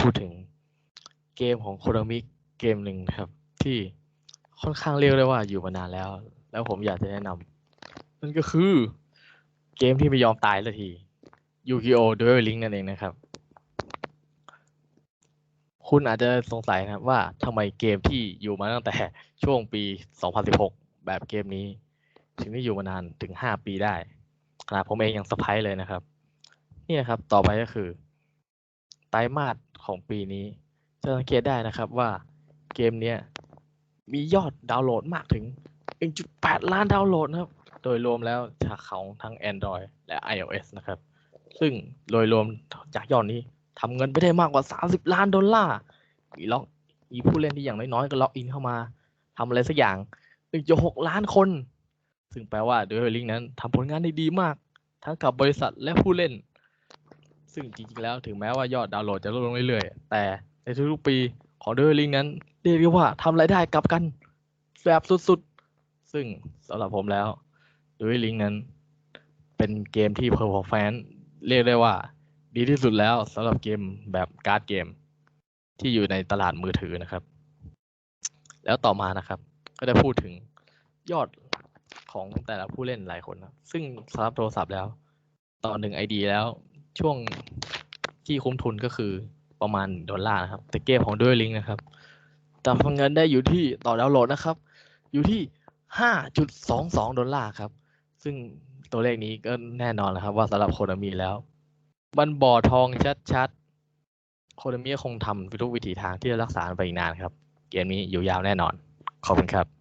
พูดถึงเกมของโคโ a มิเกมหนึ่งครับ ที่ค่อนข้างเรียกได้ว่าอยู่มานานแล้ว แล้วผมอยากจะแนะนำนั่นก็คือเกมที่ไม่ยอมตายสักทียูกิโอ Duel Link นั่นเองนะครับ คุณอาจจะสงสัยนะครับว่าทำไมเกมที่อยู่มาตั้งแต่ช่วงปี 2016 แบบเกมนี้ ถึงได้อยู่มานานถึง 5 ปีได้ขนาดผมเองยังสะพายเลยนะครับ นี่นะครับต่อไปก็คือไตรมาส ของปีนี้ จะสังเกตได้นะครับว่าเกมนี้มียอดดาวน์โหลดมากถึง 1.8 ล้านดาวน์โหลดนะครับ โดยรวมแล้วจากของทั้ง Android และ iOS นะครับ ซึ่งโดยรวมจากยอดนี้ทำเงินไปได้มากกว่า 30 ล้านดอลลาร์มีล็อกมีผู้เล่นที่อย่างน้อยๆ ก็ล็อกอินเข้ามาทำอะไรสักอย่าง 1.6 ล้านคน ซึ่งแปลว่า d u e l i n k นั้นทำผลงานได้ดีมาก ทั้งกับบริษัทและผู้เล่น ซึ่งจริงๆแล้วถึงแม้ว่ายอดดาวน์โหลดจะลดลงเรื่อยๆ แต่ในทุกๆปีของ d u e l i n k นั้น เรียกได้ว่าทำรายได้กลับกันแบบสุดๆ ซึ่งสำหรับผมแล้ว d u e l i n k นั้น เป็นเกมที่ performance เรียกได้ว่า ดีที่สุดแล้วสำหรับเกมแบบการ์ดเกม ที่อยู่ในตลาดมือถือนะครับ แล้วต่อมานะครับ ก็ได้พูดถึงยอดของแต่ละผู้เล่นหลายคนนะซึ่งสำหรับโทรศัพท์แล้ว ต่อหนึ่งไอดีแล้ว ช่วงที่คุ้มทุนก็คือประมาณดอลลาร์นะครับแต่เกมของด้วยลิงนะครับทำเงินได้อยู่ที่ต่อดาวน์โหลดนะครับ อยู่ที่ห้าจุดสองสองดอลลาร์ครับ ซึ่งตัวเลขนี้ก็แน่นอนนะครับ ว่าสำหรับโคนามีแล้ว มันบ่อทองชัดๆ โคนามิคงทำทุกวิถีทางที่จะรักษาไปอีกนานครับ เกมนี้อยู่ยาวแน่นอน ขอบคุณครับ